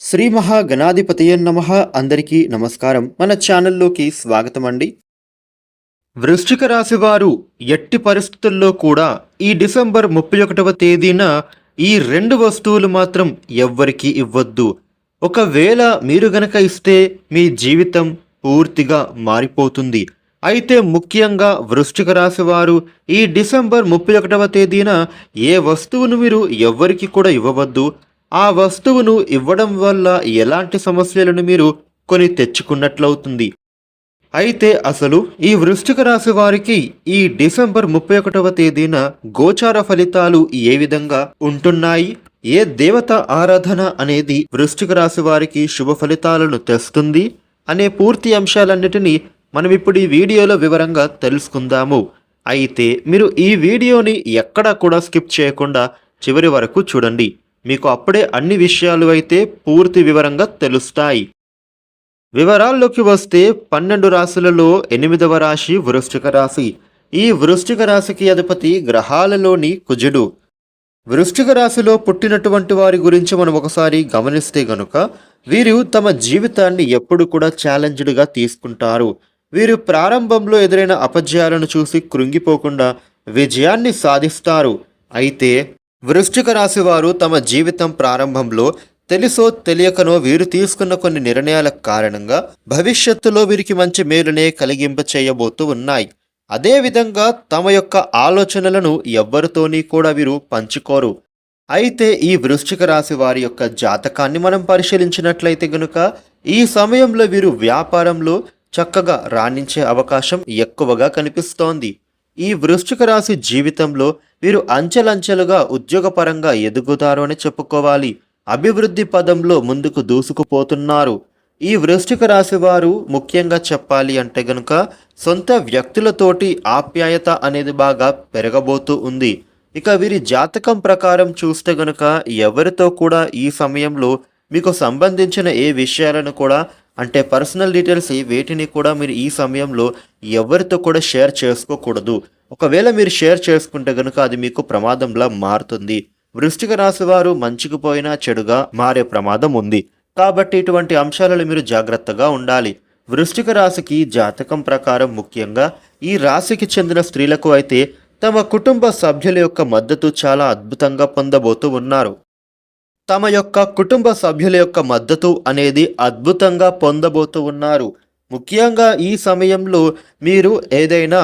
శ్రీ మహాగణాధిపతయన్నమ అందరికీ నమస్కారం. మన ఛానల్లోకి స్వాగతం అండి వృశ్చిక రాశి వారు ఎట్టి పరిస్థితుల్లో కూడా ఈ డిసెంబర్ ముప్పై ఒకటవ తేదీన ఈ రెండు వస్తువులు మాత్రం ఎవ్వరికీ ఇవ్వద్దు. ఒకవేళ మీరు గనక ఇస్తే మీ జీవితం పూర్తిగా మారిపోతుంది. అయితే ముఖ్యంగా వృశ్చిక రాశి వారు ఈ డిసెంబర్ ముప్పై ఒకటవ తేదీన ఏ వస్తువును మీరు ఎవ్వరికి కూడా ఇవ్వవద్దు. ఆ వస్తువును ఇవ్వడం వల్ల ఎలాంటి సమస్యలను మీరు కొని తెచ్చుకున్నట్లవుతుంది? అయితే అసలు ఈ వృశ్చిక రాశి వారికి ఈ డిసెంబర్ ముప్పై ఒకటవ తేదీన గోచార ఫలితాలు ఏ విధంగా ఉంటున్నాయి? ఏ దేవత ఆరాధన అనేది వృశ్చిక రాశి వారికి శుభ ఫలితాలను తెస్తుంది? అనే పూర్తి అంశాలన్నిటినీ మనం ఇప్పుడు ఈ వీడియోలో వివరంగా తెలుసుకుందాము. అయితే మీరు ఈ వీడియోని ఎక్కడా కూడా స్కిప్ చేయకుండా చివరి వరకు చూడండి. మీకు అప్పుడే అన్ని విషయాలు అయితే పూర్తి వివరంగా తెలుస్తాయి. వివరాల్లోకి వస్తే పన్నెండు రాశులలో ఎనిమిదవ రాశి వృశ్చిక రాశి. ఈ వృశ్చిక రాశికి అధిపతి గ్రహాలలోని కుజుడు. వృశ్చిక రాశిలో పుట్టినటువంటి వారి గురించి మనం ఒకసారి గమనిస్తే గనుక వీరు తమ జీవితాన్ని ఎప్పుడు కూడా ఛాలెంజ్డ్గా తీసుకుంటారు. వీరు ప్రారంభంలో ఎదురైన అపజయాలను చూసి కృంగిపోకుండా విజయాన్ని సాధిస్తారు. అయితే వృశ్చిక రాశి వారు తమ జీవితం ప్రారంభంలో తెలుసో తెలియకనో వీరు తీసుకున్న కొన్ని నిర్ణయాల కారణంగా భవిష్యత్తులో వీరికి మంచి మేలునే కలిగింప చేయబోతూ ఉన్నాయి. అదేవిధంగా తమ యొక్క ఆలోచనలను ఎవ్వరితోని కూడా వీరు పంచుకోరు. అయితే ఈ వృశ్చిక రాశి వారి యొక్క జాతకాన్ని మనం పరిశీలించినట్లయితే గనుక ఈ సమయంలో వీరు వ్యాపారంలో చక్కగా రాణించే అవకాశం ఎక్కువగా కనిపిస్తోంది. ఈ వృశ్చిక రాశి జీవితంలో వీరు అంచెలంచెలుగా ఉద్యోగపరంగా ఎదుగుతారు అని చెప్పుకోవాలి. అభివృద్ధి పదంలో ముందుకు దూసుకుపోతున్నారు. ఈ వృశ్చిక రాశి వారు ముఖ్యంగా చెప్పాలి అంటే గనుక సొంత వ్యక్తులతోటి ఆప్యాయత అనేది బాగా పెరగబోతూ ఉంది. ఇక వీరి జాతకం ప్రకారం చూస్తే గనుక ఎవరితో కూడా ఈ సమయంలో మీకు సంబంధించిన ఏ విషయాలను కూడా అంటే పర్సనల్ డీటెయిల్స్ వేటిని కూడా మీరు ఈ సమయంలో ఎవరితో కూడా షేర్ చేసుకోకూడదు. ఒకవేళ మీరు షేర్ చేసుకుంటే గనుక అది మీకు ప్రమాదంలా మారుతుంది. వృష్టిక రాశి వారు మంచికి పోయినా చెడుగా మారే ప్రమాదం ఉంది. కాబట్టి ఇటువంటి అంశాలలో మీరు జాగ్రత్తగా ఉండాలి. వృష్టిక రాశికి జాతకం ప్రకారం ముఖ్యంగా ఈ రాశికి చెందిన స్త్రీలకు అయితే తమ కుటుంబ సభ్యుల యొక్క మద్దతు చాలా అద్భుతంగా పొందబోతూ ఉన్నారు. తమ యొక్క కుటుంబ సభ్యుల యొక్క మద్దతు అనేది అద్భుతంగా పొందబోతూ ఉన్నారు. ముఖ్యంగా ఈ సమయంలో మీరు ఏదైనా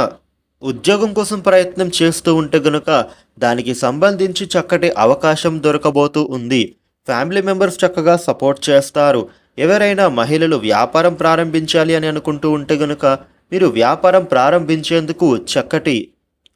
ఉద్యోగం కోసం ప్రయత్నం చేస్తూ ఉంటే గనుక దానికి సంబంధించి చక్కటి అవకాశం దొరకబోతూ ఉంది. ఫ్యామిలీ మెంబర్స్ చక్కగా సపోర్ట్ చేస్తారు. ఎవరైనా మహిళలు వ్యాపారం ప్రారంభించాలి అని అనుకుంటూ ఉంటే గనుక మీరు వ్యాపారం ప్రారంభించేందుకు చక్కటి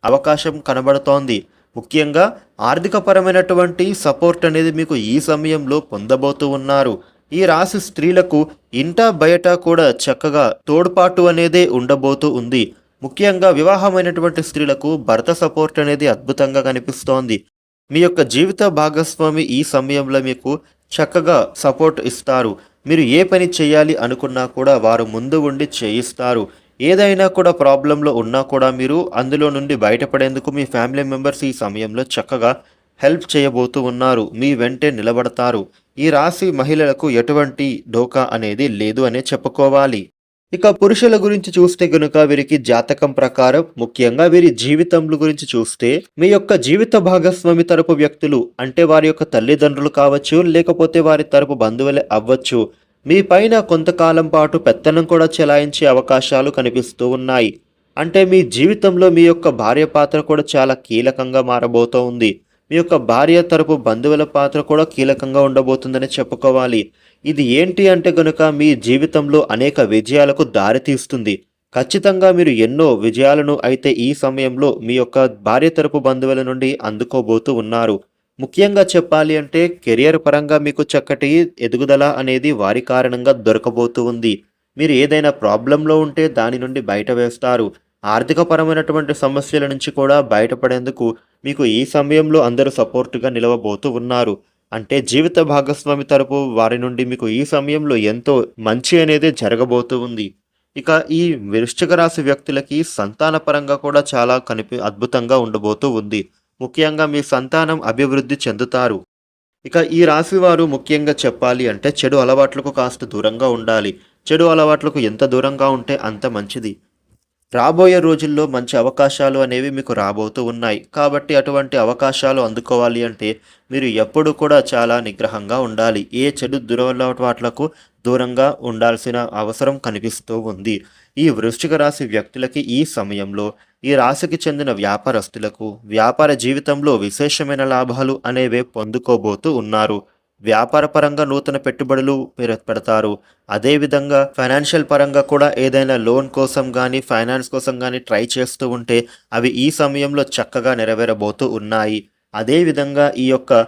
అవకాశం కనబడుతోంది. ముఖ్యంగా ఆర్థికపరమైనటువంటి సపోర్ట్ అనేది మీకు ఈ సమయంలో పొందబోతూ ఉన్నారు. ఈ రాశి స్త్రీలకు ఇంట బయట కూడా చక్కగా తోడ్పాటు అనేదే ఉండబోతూ ఉంది. ముఖ్యంగా వివాహమైనటువంటి స్త్రీలకు భర్త సపోర్ట్ అనేది అద్భుతంగా కనిపిస్తోంది. మీ యొక్క జీవిత భాగస్వామి ఈ సమయంలో మీకు చక్కగా సపోర్ట్ ఇస్తారు. మీరు ఏ పని చేయాలి అనుకున్నా కూడా వారు ముందు ఉండి చేయిస్తారు. ఏదైనా కూడా ప్రాబ్లంలో ఉన్నా కూడా మీరు అందులో నుండి బయటపడేందుకు మీ ఫ్యామిలీ మెంబర్స్ ఈ సమయంలో చక్కగా హెల్ప్ చేయబోతూ ఉన్నారు. మీ వెంటే నిలబడతారు. ఈ రాశి మహిళలకు ఎటువంటి డోకా అనేది లేదు అనే చెప్పుకోవాలి. ఇక పురుషుల గురించి చూస్తే గనుక వీరికి జాతకం ప్రకారం ముఖ్యంగా వీరి జీవితంలో గురించి చూస్తే మీ యొక్క జీవిత భాగస్వామి తరపు వ్యక్తులు అంటే వారి యొక్క తల్లిదండ్రులు కావచ్చు లేకపోతే వారి తరపు బంధువులే అవ్వచ్చు. మీ పైన కొంతకాలం పాటు పెత్తనం కూడా చెలాయించే అవకాశాలు కనిపిస్తూ ఉన్నాయి. అంటే మీ జీవితంలో మీ యొక్క భార్య పాత్ర కూడా చాలా కీలకంగా మారబోతూ ఉంది. మీ యొక్క భార్య తరపు బంధువుల పాత్ర కూడా కీలకంగా ఉండబోతుందని చెప్పుకోవాలి. ఇది ఏంటి అంటే గనుక మీ జీవితంలో అనేక విజయాలకు దారితీస్తుంది ఖచ్చితంగా మీరు ఎన్నో విజయాలను అయితే ఈ సమయంలో మీ యొక్క భార్య తరపు బంధువుల నుండి అందుకోబోతూ ఉన్నారు. ముఖ్యంగా చెప్పాలి అంటే కెరియర్ పరంగా మీకు చక్కటి ఎదుగుదల అనేది వారి కారణంగా దొరకబోతూ ఉంది. మీరు ఏదైనా ప్రాబ్లంలో ఉంటే దాని నుండి బయట వేస్తారు. ఆర్థికపరమైనటువంటి సమస్యల నుంచి కూడా బయటపడేందుకు మీకు ఈ సమయంలో అందరూ సపోర్టుగా నిలవబోతూ ఉన్నారు. అంటే జీవిత భాగస్వామి తరపు వారి నుండి మీకు ఈ సమయంలో ఎంతో మంచి అనేది జరగబోతూ ఉంది. ఇక ఈ వృశ్చిక రాశి వ్యక్తులకి సంతాన పరంగా కూడా చాలా కనిపి అద్భుతంగా ఉండబోతూ ఉంది. ముఖ్యంగా మీ సంతానం అభివృద్ధి చెందుతారు. ఇక ఈ రాశి వారు ముఖ్యంగా చెప్పాలి అంటే చెడు అలవాట్లకు కాస్త దూరంగా ఉండాలి. చెడు అలవాట్లకు ఎంత దూరంగా ఉంటే అంత మంచిది. రాబోయే రోజుల్లో మంచి అవకాశాలు అనేవి మీకు రాబోతూ ఉన్నాయి. కాబట్టి అటువంటి అవకాశాలు అందుకోవాలి అంటే మీరు ఎప్పుడు కూడా చాలా నిగ్రహంగా ఉండాలి. ఏ చెడు దురలవాట్లకు దూరంగా ఉండాల్సిన అవసరం కనిపిస్తూ ఉంది. ఈ వృశ్చిక రాశి వ్యక్తులకి ఈ సమయంలో ఈ రాశికి చెందిన వ్యాపారస్తులకు వ్యాపార జీవితంలో విశేషమైన లాభాలు అనేవే పొందుకోబోతూ ఉన్నారు. వ్యాపార పరంగా నూతన పెట్టుబడులు పెర- పెడతారు అదేవిధంగా ఫైనాన్షియల్ పరంగా కూడా ఏదైనా లోన్ కోసం కానీ ఫైనాన్స్ కోసం కానీ ట్రై చేస్తూ ఉంటే అవి ఈ సమయంలో చక్కగా నెరవేరబోతూ ఉన్నాయి. అదేవిధంగా ఈ యొక్క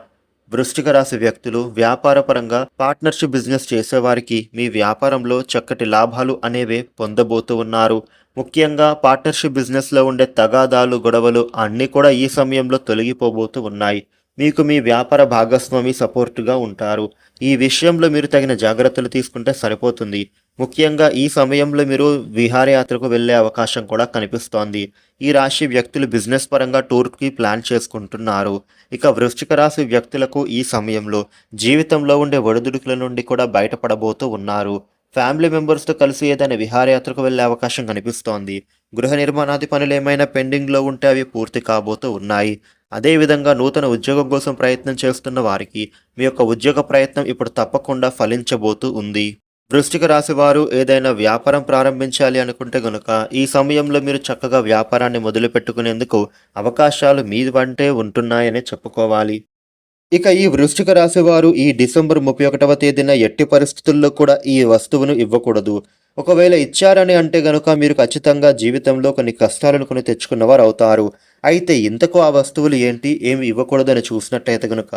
వృష్టిక రాశి వ్యక్తులు వ్యాపార పరంగా పార్ట్నర్షిప్ బిజినెస్ చేసేవారికి మీ వ్యాపారంలో చక్కటి లాభాలు అనేవే పొందబోతూ ఉన్నారు. ముఖ్యంగా పార్ట్నర్షిప్ బిజినెస్లో ఉండే తగాదాలు గొడవలు అన్నీ కూడా ఈ సమయంలో తొలగిపోబోతూ ఉన్నాయి. మీకు మీ వ్యాపార భాగస్వామి సపోర్టుగా ఉంటారు. ఈ విషయంలో మీరు తగిన జాగ్రత్తలు తీసుకుంటే సరిపోతుంది. ముఖ్యంగా ఈ సమయంలో మీరు విహారయాత్రకు వెళ్ళే అవకాశం కూడా కనిపిస్తోంది. ఈ రాశి వ్యక్తులు బిజినెస్ పరంగా టూర్కి ప్లాన్ చేసుకుంటున్నారు. ఇక వృశ్చిక రాశి వ్యక్తులకు ఈ సమయంలో జీవితంలో ఉండే ఒడిదుడుకుల నుండి కూడా బయటపడబోతూ ఉన్నారు. ఫ్యామిలీ మెంబర్స్తో కలిసి ఏదైనా విహారయాత్రకు వెళ్ళే అవకాశం కనిపిస్తోంది. గృహ నిర్మాణాది పనులు ఏమైనా పెండింగ్లో ఉంటే అవి పూర్తి కాబోతూ ఉన్నాయి. అదేవిధంగా నూతన ఉద్యోగం కోసం ప్రయత్నం చేస్తున్న వారికి మీ యొక్క ఉద్యోగ ప్రయత్నం ఇప్పుడు తప్పకుండా ఫలించబోతూ ఉంది. వృష్టిక రాశి వారు ఏదైనా వ్యాపారం ప్రారంభించాలి అనుకుంటే గనుక ఈ సమయంలో మీరు చక్కగా వ్యాపారాన్ని మొదలు పెట్టుకునేందుకు అవకాశాలు మీ వంటే ఉంటున్నాయని చెప్పుకోవాలి. ఇక ఈ వృశ్చిక రాశి వారు ఈ డిసెంబర్ ముప్పై ఒకటవ తేదీన ఎట్టి పరిస్థితుల్లో కూడా ఈ వస్తువును ఇవ్వకూడదు. ఒకవేళ ఇచ్చారని అంటే గనుక మీరు ఖచ్చితంగా జీవితంలో కొన్ని కష్టాలను కొని తెచ్చుకున్నవారు అవుతారు అయితే ఇంతకు ఆ వస్తువులు ఏంటి? ఏమి ఇవ్వకూడదని చూసినట్టయితే గనుక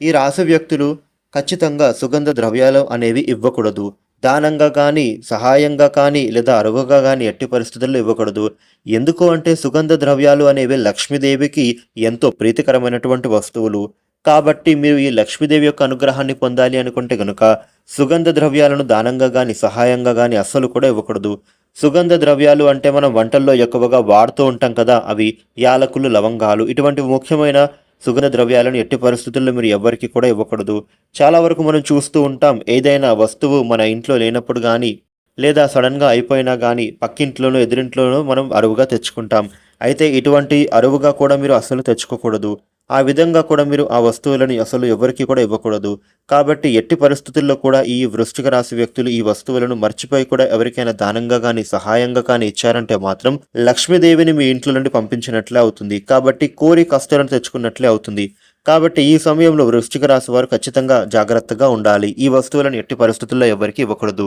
ఈ రాశి వ్యక్తులు ఖచ్చితంగా సుగంధ ద్రవ్యాలు అనేవి ఇవ్వకూడదు. దానంగా కానీ సహాయంగా కానీ లేదా అరువుగా కానీ ఎట్టి పరిస్థితుల్లో ఇవ్వకూడదు. ఎందుకు అంటే సుగంధ ద్రవ్యాలు అనేవి లక్ష్మీదేవికి ఎంతో ప్రీతికరమైనటువంటి వస్తువులు. కాబట్టి మీరు ఈ లక్ష్మీదేవి యొక్క అనుగ్రహాన్ని పొందాలి అనుకుంటే గనుక సుగంధ ద్రవ్యాలను దానంగా కానీ సహాయంగా కానీ అస్సలు కూడా ఇవ్వకూడదు. సుగంధ ద్రవ్యాలు అంటే మనం వంటల్లో ఎక్కువగా వాడుతూ ఉంటాం కదా అవి యాలకులు లవంగాలు ఇటువంటి ముఖ్యమైన సుగంధ ద్రవ్యాలను ఎట్టి పరిస్థితుల్లో మీరు ఎవరికి కూడా ఇవ్వకూడదు. చాలా వరకు మనం చూస్తూ ఉంటాం ఏదైనా వస్తువు మన ఇంట్లో లేనప్పుడు కానీ లేదా సడన్గా అయిపోయినా కానీ పక్కింట్లోనూ ఎదురింట్లోనూ మనం అరువుగా తెచ్చుకుంటాం. అయితే ఇటువంటి అరువుగా కూడా మీరు అస్సలు తెచ్చుకోకూడదు. ఆ విధంగా కూడా మీరు ఆ వస్తువులను అసలు ఎవరికి కూడా ఇవ్వకూడదు. కాబట్టి ఎట్టి పరిస్థితుల్లో కూడా ఈ వృష్టిక రాశి వ్యక్తులు ఈ వస్తువులను మర్చిపోయి కూడా ఎవరికైనా దానంగా కానీ సహాయంగా కానీ ఇచ్చారంటే మాత్రం లక్ష్మీదేవిని మీ ఇంట్లో నుండి పంపించినట్లే అవుతుంది. కాబట్టి కోరి కష్టాలను తెచ్చుకున్నట్లే అవుతుంది. కాబట్టి ఈ సమయంలో వృష్టిక రాశి వారు ఖచ్చితంగా జాగ్రత్తగా ఉండాలి. ఈ వస్తువులను ఎట్టి పరిస్థితుల్లో ఎవరికి ఇవ్వకూడదు.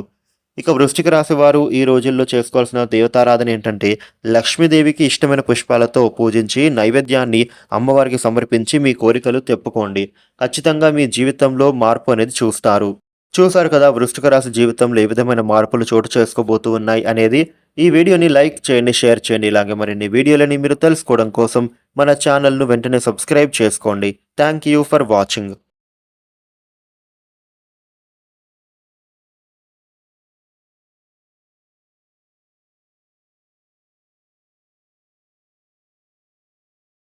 ఇక వృశ్చిక రాశి వారు ఈ రోజుల్లో చేసుకోవాల్సిన దేవతారాధన ఏంటంటే లక్ష్మీదేవికి ఇష్టమైన పుష్పాలతో పూజించి నైవేద్యాన్ని అమ్మవారికి సమర్పించి మీ కోరికలు తెప్పుకోండి. ఖచ్చితంగా మీ జీవితంలో మార్పు అనేది చూస్తారు. చూశారు కదా వృష్టిక రాశి జీవితంలో ఏ విధమైన మార్పులు చోటు చేసుకోబోతూ ఉన్నాయి అనేది? ఈ వీడియోని లైక్ చేయండి షేర్ చేయండి. ఇలాగే మరిన్ని వీడియోలని మీరు తెలుసుకోవడం కోసం మన ఛానల్ను వెంటనే సబ్స్క్రైబ్ చేసుకోండి. Thank you for watching.